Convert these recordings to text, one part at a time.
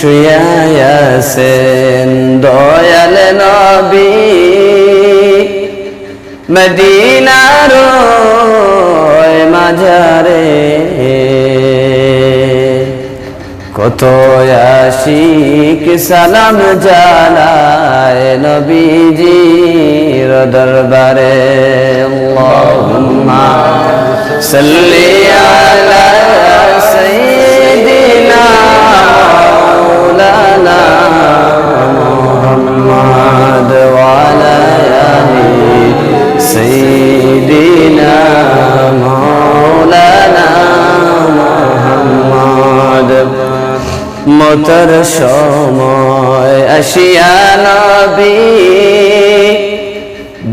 শুয়ায়াছেন দয়াল নবী। মদিনার মাঝারে। কত আশিক সালাম জানায় নবীজির দরবারে। আল্লাহুম্মা সাল্লি আলা সাইয়্যিদিনা মতর সময় আসিয়া নবী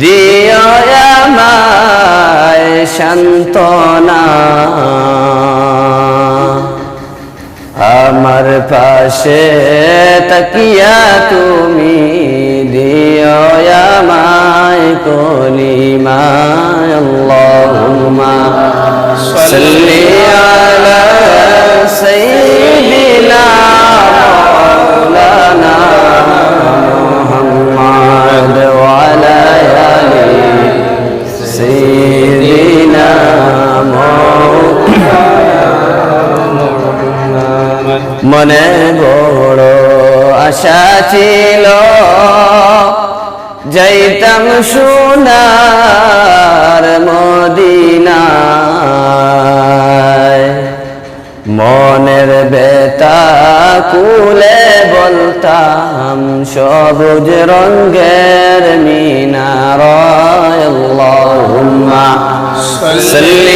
দিও আমায় আমার পাশে তাকিয়া তুমি দিও আমায় কলিমায় আল্লাহুম্মা। মনে বড় আশা ছিল। যাইতাম সোনার মদিনায়। মনের বেতা কুলে বলতাম সবুজ রঙ্গের মিনার আল্লাহুম্মা সাল্লি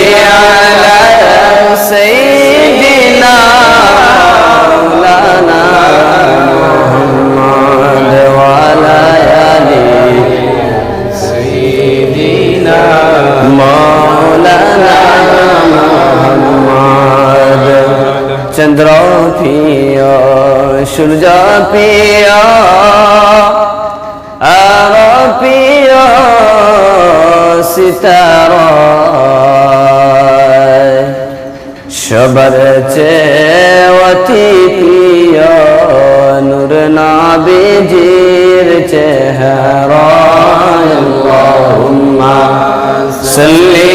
চন্দ্র প্রিয়, সূর্য প্রিয় আর প্রিয়, সিতার সবার অতি প্রিয়, নূর নাবিজির চেহারা। আল্লাহুম্মা সাল্লি